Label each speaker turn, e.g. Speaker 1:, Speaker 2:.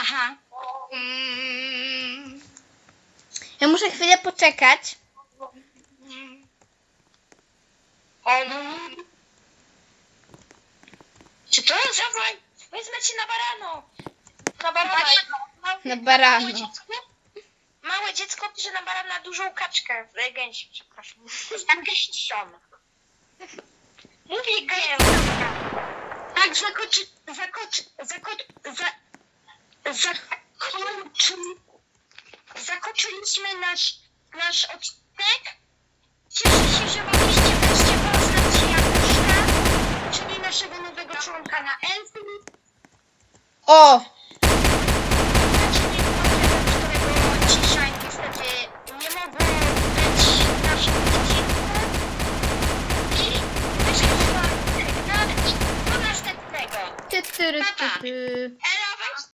Speaker 1: Aha. Mm.
Speaker 2: Ja muszę chwilę poczekać.
Speaker 1: Um. Czy to jest zawój? Wezmę cię na barano. Na barana.
Speaker 2: Na barano.
Speaker 1: Małe dziecko, małe dziecko na barana dużą kaczkę. E, Gęsi, przepraszam. Na gęsią. Mówię gęsią. Tak, zakoczy, zakoczy, zakoczy, za, zakoczy, zakoczyliśmy nasz, nasz odcinek. Cieszę się, że mogliście wreszcie poznać Januszka, czyli naszego nowego członka na Elfy.
Speaker 2: O!
Speaker 1: którego dzisiaj niestety nie mogło być w naszym odcinku. I wam żegnam i do następnego.
Speaker 2: Ty, ty, ty, ty, ty.